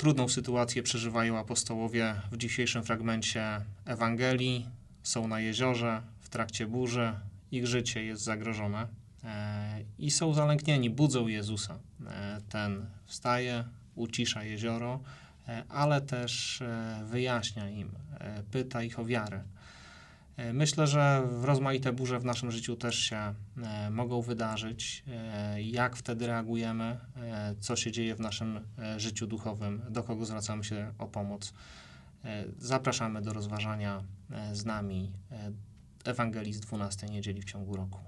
trudną sytuację przeżywają apostołowie w dzisiejszym fragmencie Ewangelii. Są na jeziorze w trakcie burzy, ich życie jest zagrożone e, i są zalęknieni, budzą Jezusa. E, ten wstaje, ucisza jezioro, e, ale też wyjaśnia im, pyta ich o wiarę. E, Myślę, że rozmaite burze w naszym życiu też się e, mogą wydarzyć. E, Jak wtedy reagujemy, co się dzieje w naszym życiu duchowym, do kogo zwracamy się o pomoc. Zapraszamy do rozważania z nami Ewangelii z 12 niedzieli w ciągu roku.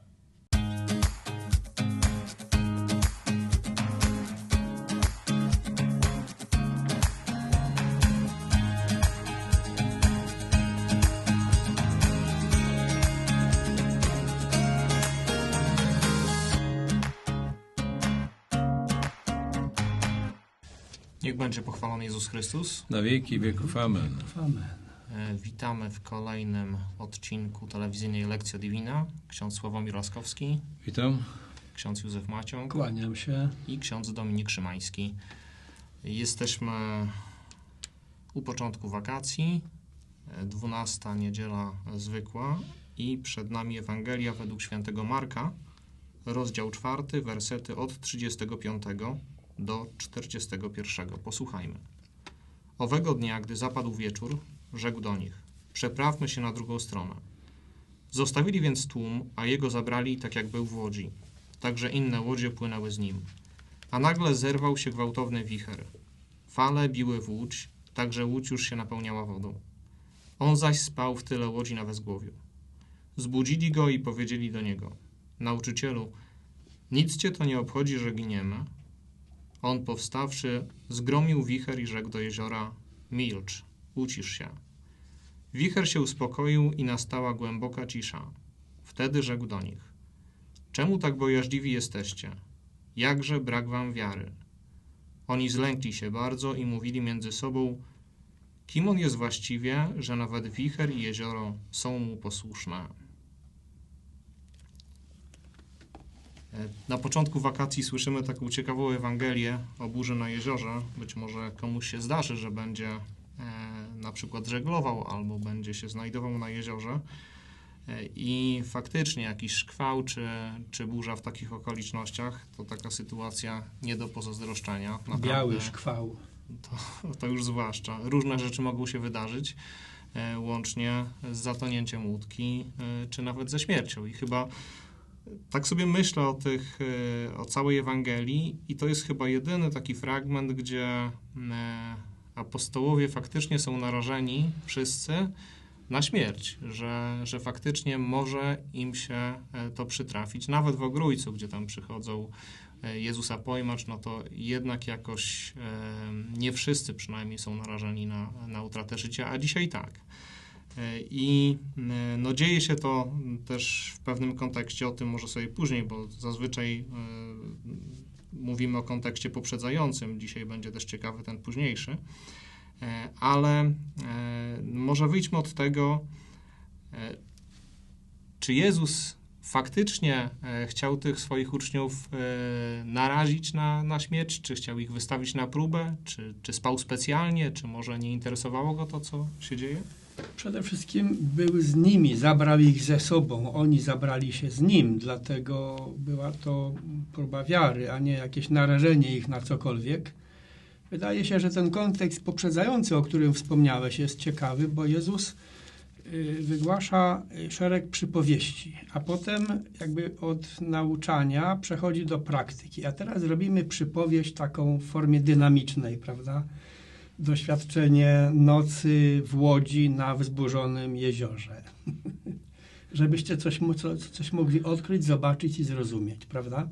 Niech będzie pochwalony Jezus Chrystus. Na wieki wieków. Amen. Amen. E, Witamy w kolejnym odcinku telewizyjnej Lekcja Divina. Ksiądz Sławomir Laskowski, Witam. ksiądz Józef Maciąg Kłaniam się. i ksiądz Dominik Szymański. Jesteśmy u początku wakacji, e, 12 niedziela zwykła i przed nami Ewangelia według świętego Marka, rozdział 4, wersety od 35 do 41. Posłuchajmy. Owego dnia, gdy zapadł wieczór, rzekł do nich: Przeprawmy się na drugą stronę. Zostawili więc tłum, a jego zabrali tak jak był w łodzi. Także inne łodzie płynęły z nim. A nagle zerwał się gwałtowny wicher. Fale biły w łódź, tak że łódź już się napełniała wodą. On zaś spał w tyle łodzi na wezgłowiu. Zbudzili go i powiedzieli do niego: Nauczycielu, nic cię to nie obchodzi, że giniemy. On powstawszy, zgromił wicher i rzekł do jeziora: Milcz, ucisz się. Wicher się uspokoił i nastała głęboka cisza. Wtedy rzekł do nich: Czemu tak bojaźliwi jesteście? Jakże brak wam wiary? Oni zlękli się bardzo i mówili między sobą: Kim on jest właściwie, że nawet wicher i jezioro są mu posłuszne? Na początku wakacji słyszymy taką ciekawą Ewangelię o burzy na jeziorze. Być może komuś się zdarzy, że będzie e, na przykład żeglował albo będzie się znajdował na jeziorze. E, I faktycznie jakiś szkwał czy, czy burza w takich okolicznościach to taka sytuacja nie do pozazdroszczenia. Naprawdę Biały szkwał. to, to już zwłaszcza. Różne rzeczy mogą się wydarzyć, e, łącznie z zatonięciem łódki, czy nawet ze śmiercią. I chyba tak sobie myślę o tych, e, o całej Ewangelii i to jest chyba jedyny taki fragment, gdzie e, apostołowie faktycznie są narażeni wszyscy na śmierć, że, że faktycznie może im się e, to przytrafić. Nawet w Ogrójcu, gdzie tam przychodzą Jezusa pojmać, no to jednak jakoś nie wszyscy przynajmniej są narażeni na, na utratę życia, a dzisiaj tak. I e, no, dzieje się to też w pewnym kontekście, o tym może sobie później, bo zazwyczaj e, mówimy o kontekście poprzedzającym, dzisiaj będzie też ciekawy ten późniejszy, E, ale może wyjdźmy od tego, czy Jezus faktycznie chciał tych swoich uczniów narazić na, na śmierć, czy chciał ich wystawić na próbę, czy, czy spał specjalnie, czy może nie interesowało go to, co się dzieje? Przede wszystkim był z nimi, zabrał ich ze sobą. Oni zabrali się z nim, dlatego była to próba wiary, a nie jakieś narażenie ich na cokolwiek. Wydaje się, że ten kontekst poprzedzający, o którym wspomniałeś, jest ciekawy, bo Jezus y, wygłasza y, szereg przypowieści, a potem jakby od nauczania przechodzi do praktyki. A teraz robimy przypowieść taką w formie dynamicznej, prawda? Doświadczenie nocy w łodzi na wzburzonym jeziorze. Żebyście coś, coś mogli odkryć, zobaczyć i zrozumieć, prawda?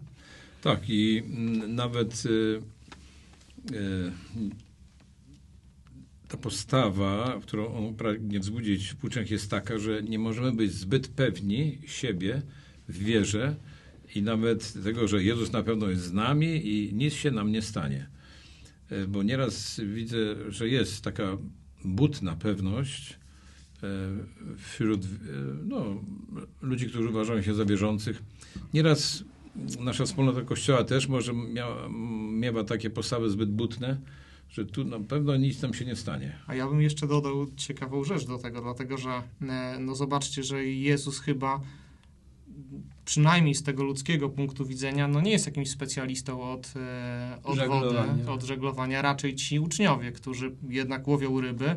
Tak, i nawet y, y, ta postawa, którą on pragnie wzbudzić w uczniach, jest taka, że nie możemy być zbyt pewni siebie w wierze i nawet tego, że Jezus na pewno jest z nami i nic się nam nie stanie. Y, Bo nieraz widzę, że jest taka butna pewność y, wśród y, no, ludzi, którzy uważają się za wierzących. Nieraz nasza wspólnota Kościoła też może mia, miewa takie postawy zbyt butne, że tu na pewno nic nam się nie stanie. A ja bym jeszcze dodał ciekawą rzecz do tego, dlatego że e, no zobaczcie, że Jezus chyba przynajmniej z tego ludzkiego punktu widzenia, no nie jest jakimś specjalistą od, e, od wody, Żeglowania. od żeglowania. Raczej ci uczniowie, którzy jednak łowią ryby,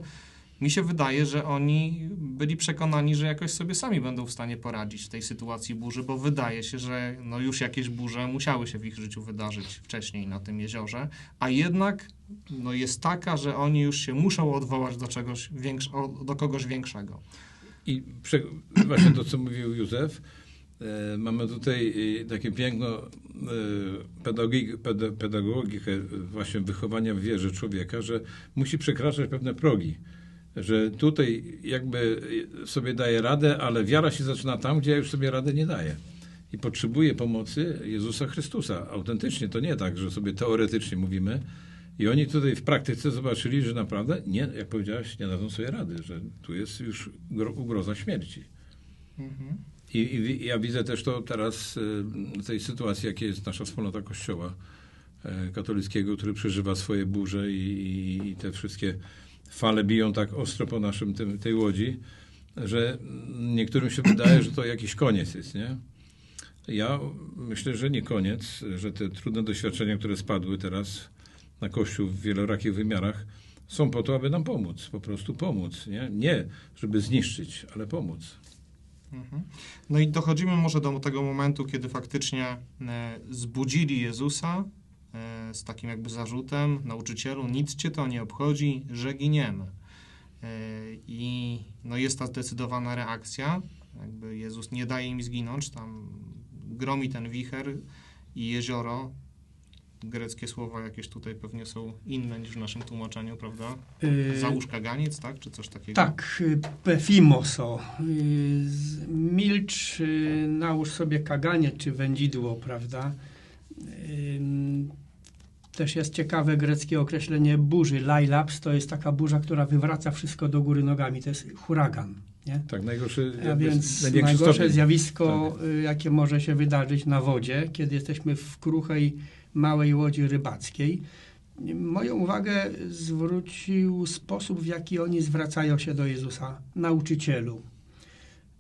mi się wydaje, że oni byli przekonani, że jakoś sobie sami będą w stanie poradzić w tej sytuacji burzy, bo wydaje się, że no już jakieś burze musiały się w ich życiu wydarzyć wcześniej na tym jeziorze, a jednak no jest taka, że oni już się muszą odwołać do czegoś większ- o- do kogoś większego. I prze, właśnie to, co mówił Józef, mamy tutaj e, takie piękno e, pedagogik, peda, pedagogikę e, właśnie wychowania w wierze człowieka, że musi przekraczać pewne progi. Że tutaj jakby sobie daje radę, ale wiara się zaczyna tam, gdzie ja już sobie radę nie daję. I potrzebuje pomocy Jezusa Chrystusa. Autentycznie to nie tak, że sobie teoretycznie mówimy. I oni tutaj w praktyce zobaczyli, że naprawdę, nie, jak powiedziałeś, nie dadzą sobie rady, że tu jest już gro, ugroza śmierci. Mhm. I, I ja widzę też to teraz y, w tej sytuacji, jakie jest nasza wspólnota Kościoła e, katolickiego, który przeżywa swoje burze i, i, i te wszystkie fale biją tak ostro po naszym tym, tej łodzi, że niektórym się wydaje, że to jakiś koniec jest, nie? Ja myślę, że nie koniec, że te trudne doświadczenia, które spadły teraz na Kościół w wielorakich wymiarach, są po to, aby nam pomóc, po prostu pomóc, nie? Nie, żeby zniszczyć, ale pomóc. Mhm. No i dochodzimy może do tego momentu, kiedy faktycznie e, zbudzili Jezusa e, z takim jakby zarzutem, nauczycielu, nic cię to nie obchodzi, że giniemy. E, I no jest ta zdecydowana reakcja, jakby Jezus nie daje im zginąć, tam gromi ten wicher i jezioro. Greckie słowa jakieś tutaj pewnie są inne niż w naszym tłumaczeniu, prawda? Y, Załóż kaganiec, tak? Czy coś takiego? Tak, y, pefimoso. Y, Milcz, nałóż sobie kaganiec czy wędzidło, prawda? Też jest ciekawe greckie określenie burzy. Lailaps to jest taka burza, która wywraca wszystko do góry nogami. To jest huragan. Nie? Tak, najgorszy, A więc najgorsze stopień. zjawisko, y, jakie może się wydarzyć na wodzie, kiedy jesteśmy w kruchej, małej łodzi rybackiej. Moją uwagę zwrócił sposób, w jaki oni zwracają się do Jezusa, nauczycielu.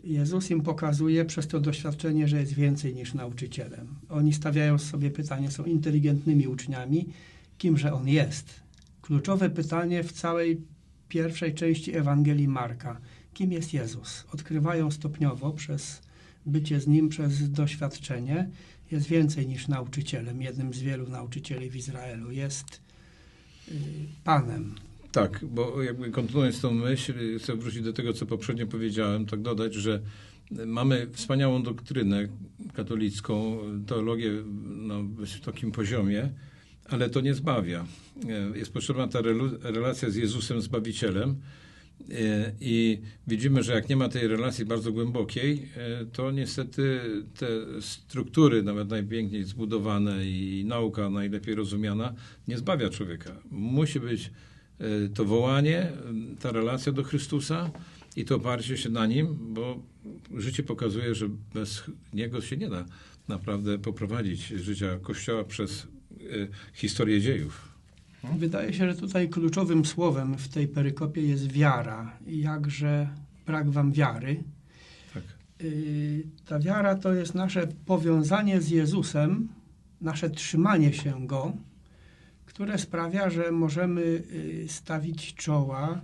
Jezus im pokazuje przez to doświadczenie, że jest więcej niż nauczycielem. Oni stawiają sobie pytanie, są inteligentnymi uczniami, kimże on jest. Kluczowe pytanie w całej pierwszej części Ewangelii Marka kim jest Jezus. Odkrywają stopniowo przez bycie z Nim, przez doświadczenie. Jest więcej niż nauczycielem, jednym z wielu nauczycieli w Izraelu. Jest y, Panem. Tak, bo jakby kontynuując tą myśl, chcę wrócić do tego, co poprzednio powiedziałem, tak dodać, że mamy wspaniałą doktrynę katolicką, teologię na wysokim poziomie, ale to nie zbawia. Jest potrzebna ta relacja z Jezusem Zbawicielem i widzimy, że jak nie ma tej relacji bardzo głębokiej, e, to niestety te struktury, nawet najpiękniej zbudowane i nauka najlepiej rozumiana, nie zbawia człowieka. Musi być e, to wołanie, ta relacja do Chrystusa i to oparcie się na Nim, bo życie pokazuje, że bez Niego się nie da naprawdę poprowadzić życia Kościoła przez e, historię dziejów. Wydaje się, że tutaj kluczowym słowem w tej perykopie jest wiara. Jakże brak wam wiary. Tak. Y, Ta wiara to jest nasze powiązanie z Jezusem, nasze trzymanie się Go, które sprawia, że możemy y, stawić czoła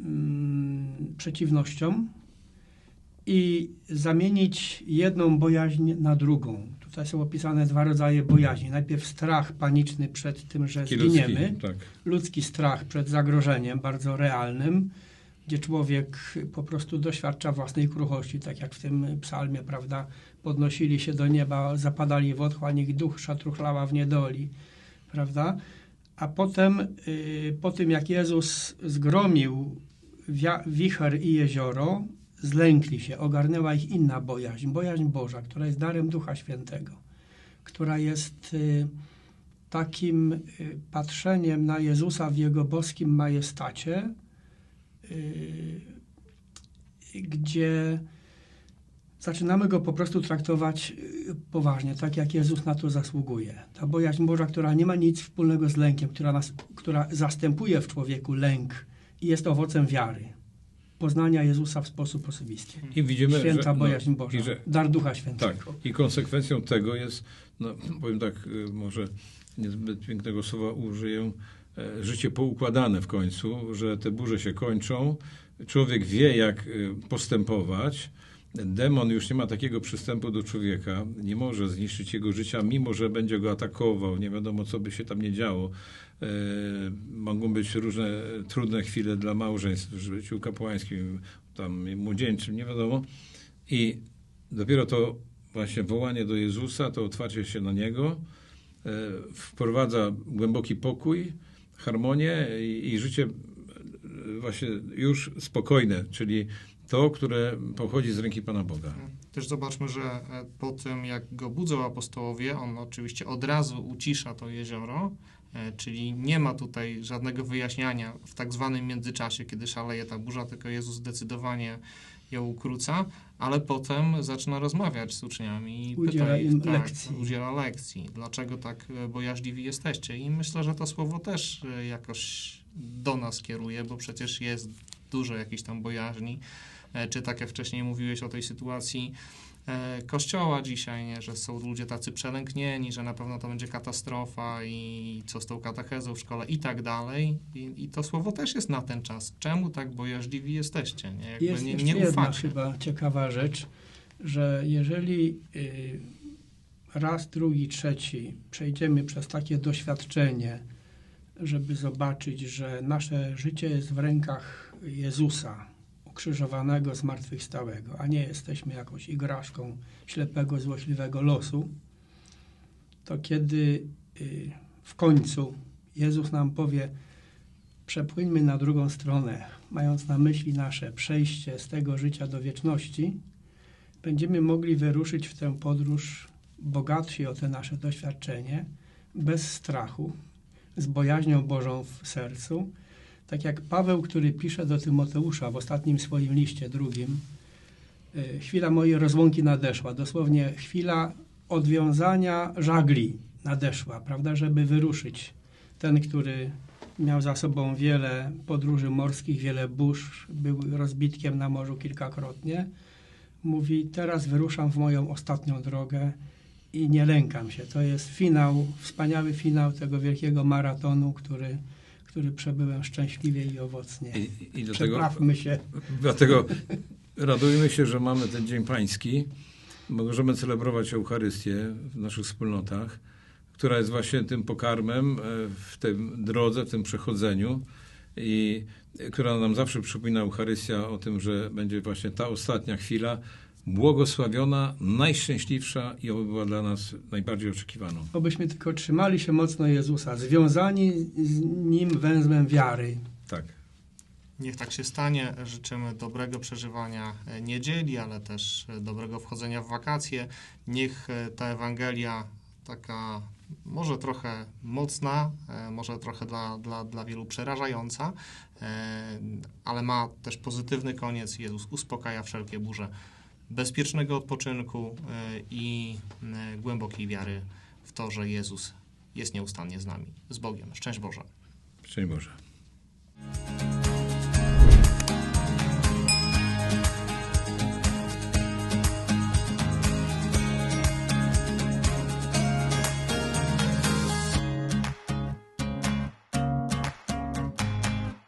mm, przeciwnościom i zamienić jedną bojaźń na drugą. Tutaj są opisane dwa rodzaje bojaźni. Najpierw strach paniczny przed tym, że Taki ludzki, zginiemy Tak. ludzki strach przed zagrożeniem bardzo realnym, gdzie człowiek po prostu doświadcza własnej kruchości, tak jak w tym psalmie, prawda? Podnosili się do nieba, zapadali w otchłań, ich duch szatruchlała w niedoli, prawda? A potem, y, po tym jak Jezus zgromił wicher i jezioro, zlękli się, ogarnęła ich inna bojaźń, bojaźń Boża, która jest darem Ducha Świętego, która jest y, takim y, patrzeniem na Jezusa w Jego boskim majestacie, y, gdzie zaczynamy go po prostu traktować poważnie, tak jak Jezus na to zasługuje. Ta bojaźń Boża, która nie ma nic wspólnego z lękiem, która, nas, która zastępuje w człowieku lęk i jest owocem wiary. Poznania Jezusa w sposób osobisty. I widzimy, Święta że, bojaźń no, Boża, i że dar Ducha Tak, Świętego. i konsekwencją tego jest, no, powiem tak, y, może niezbyt pięknego słowa użyję, e, życie poukładane w końcu, że te burze się kończą, człowiek wie, jak y, postępować, demon już nie ma takiego przystępu do człowieka, nie może zniszczyć jego życia, mimo że będzie go atakował, nie wiadomo, co by się tam nie działo. E, Mogą być różne trudne chwile dla małżeństw w życiu kapłańskim, tam młodzieńczym, nie wiadomo. I dopiero to właśnie wołanie do Jezusa, to otwarcie się na Niego e, wprowadza głęboki pokój, harmonię i, i życie e, właśnie już spokojne, czyli to, które pochodzi z ręki Pana Boga. Też zobaczmy, że e, po tym jak go budzą apostołowie, on oczywiście od razu ucisza to jezioro, e, czyli nie ma tutaj żadnego wyjaśniania w tak zwanym międzyczasie, kiedy szaleje ta burza, tylko Jezus zdecydowanie ją ukróca, ale potem zaczyna rozmawiać z uczniami i Udziela pyta ich, im tak, lekcji. udziela lekcji. Dlaczego tak e, bojaźliwi jesteście? I myślę, że to słowo też jakoś do nas kieruje, bo przecież jest dużo jakiejś tam bojaźni, czy tak jak wcześniej mówiłeś o tej sytuacji e, kościoła dzisiaj, nie? że są ludzie tacy przelęknieni, że na pewno to będzie katastrofa i co z tą katechezą w szkole i tak dalej. I, i to słowo też jest na ten czas. Czemu tak bojaźliwi jesteście? Nie, Jakby Jest nie, nie jedna ufacie. chyba ciekawa rzecz, że jeżeli y, raz, drugi, trzeci przejdziemy przez takie doświadczenie, żeby zobaczyć, że nasze życie jest w rękach Jezusa, ukrzyżowanego, zmartwychwstałego, a nie jesteśmy jakąś igraszką ślepego, złośliwego losu, to kiedy y, w końcu Jezus nam powie, przepłyńmy na drugą stronę, mając na myśli nasze przejście z tego życia do wieczności, będziemy mogli wyruszyć w tę podróż bogatsi o te nasze doświadczenie, bez strachu, z bojaźnią Bożą w sercu. Tak jak Paweł, który pisze do Tymoteusza w ostatnim swoim liście, drugim, y, chwila mojej rozłąki nadeszła, dosłownie chwila odwiązania żagli nadeszła, prawda, żeby wyruszyć. Ten, który miał za sobą wiele podróży morskich, wiele burz, był rozbitkiem na morzu kilkakrotnie, mówi, teraz wyruszam w moją ostatnią drogę i nie lękam się. To jest finał, wspaniały finał tego wielkiego maratonu, który, który przebyłem szczęśliwie i owocnie. I, i dlatego, Przeprawmy się. dlatego radujmy się, że mamy ten Dzień Pański. Możemy celebrować Eucharystię w naszych wspólnotach, która jest właśnie tym pokarmem e, w tym drodze, w tym przechodzeniu i która nam zawsze przypomina Eucharystia o tym, że będzie właśnie ta ostatnia chwila błogosławiona, najszczęśliwsza i oby była dla nas najbardziej oczekiwaną. Obyśmy tylko trzymali się mocno Jezusa, związani z Nim węzłem wiary. Tak. Niech tak się stanie. Życzymy dobrego przeżywania e, niedzieli, ale też e, dobrego wchodzenia w wakacje. Niech e, ta Ewangelia taka może trochę mocna, może trochę dla, dla, dla wielu przerażająca, ale ma też pozytywny koniec. Jezus uspokaja wszelkie burze bezpiecznego odpoczynku e, i e, głębokiej wiary w to, że Jezus jest nieustannie z nami. Z Bogiem. Szczęść Boże. Szczęść Boże.